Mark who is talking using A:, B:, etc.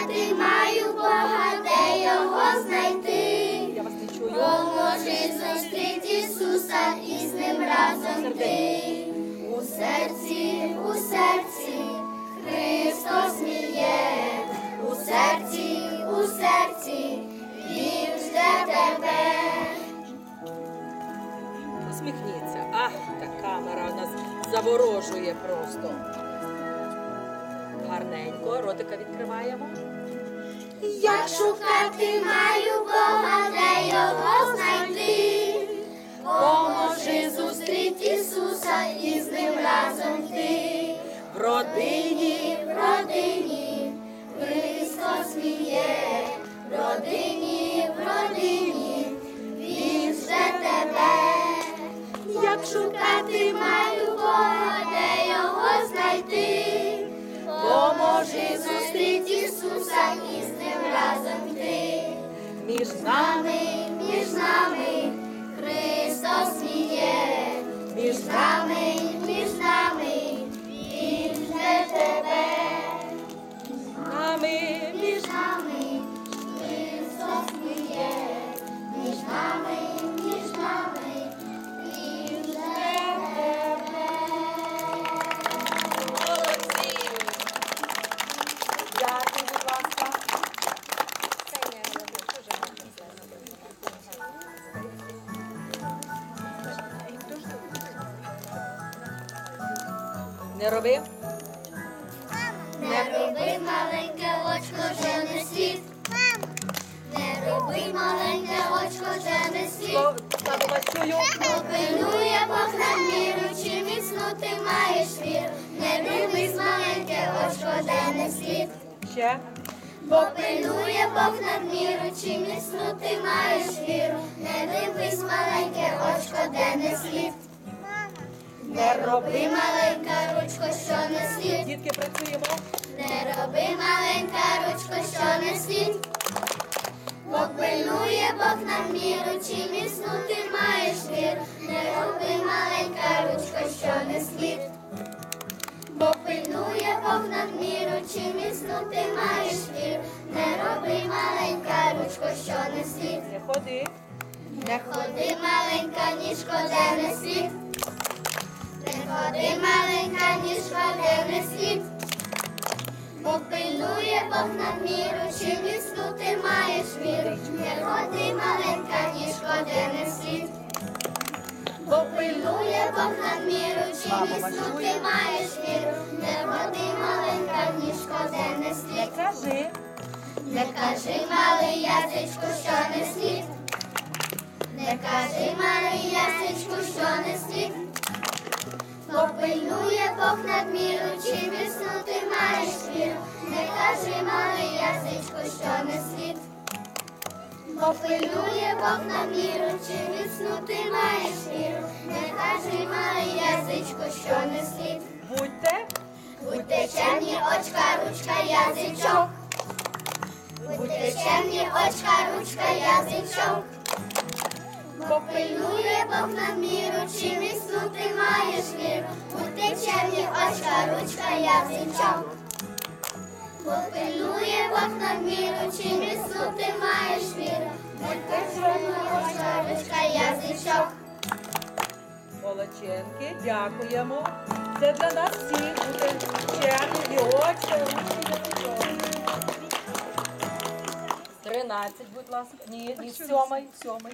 A: шукати маю Бога, де його знайти. Поможи зустріти Ісуса і з ним разом ти. У серці, у серці Христос мій є. У серці, у серці Він жде тебе.
B: Усміхніться. Ах, та камера нас заворожує просто. Гарненько, ротика відкриваємо.
A: Як шукати маю Бога, де його знайти. Поможи зустріти Ісуса і з ним разом ти.
B: В родині.
A: В родині Христос мій в родині, в родині Він жде тебе. Як шукати маю
B: Не роби.
A: Не роби маленьке очко, вже не слід. Не роби маленьке очко, вже не слід. Попилує Бог міру, чи міцну ти маєш віру. Не дивись маленьке очко, де не слід.
B: Ще.
A: Попилує Бог над міру, чи міцну ти маєш віру. Не дивись маленьке очко, де не слід. Не роби маленька ручко, міру, міцну ти маєш віру. Не роби маленька ручко, що не слід. Бо пильнує Бог над міру, чи міцну ти маєш віру. Не роби маленька ручко, що не слід.
B: Не ходи.
A: Не ходи маленька ніжко, де не слід. Не ходи маленька ніжко, де не слід. Бо пильнує Бог над міру, чи міцну ти маєш віру. Не ходи маленька ніжко, де не слід. Бо пильнує Бог над міру, чи міцну ти маєш віру. Не ходи маленька ніжко, де не
B: Не
A: слід.
B: кажи.
A: Не кажи, малий язичку, що не слід. Не кажи, малий язичку, що не слід. Бог над міру, чи міцну ти маєш віру. Не кажи, малий язичку, що не слід. Бо Попильнує Бог над міру, чи міцну ти маєш віру. Не кажи, малий язичку, що не слід.
B: Будьте.
A: Будьте чемні, очка, ручка, язичок. Будьте чемні, очка, ручка, язичок. Попильнує Бог на міру, чи міцну ти маєш віру. Будьте чемні, очка, ручка, язичок. Попильнує Бог на міру, чи міцну ти маєш віру. Будьте чемні, очка, ручка, язичок.
B: Молодченки, дякуємо. Це для нас всіх буде чемні і очі, ручки, язичок. Тринадцять, будь ласка. Ні, ні, сьомий, сьомий.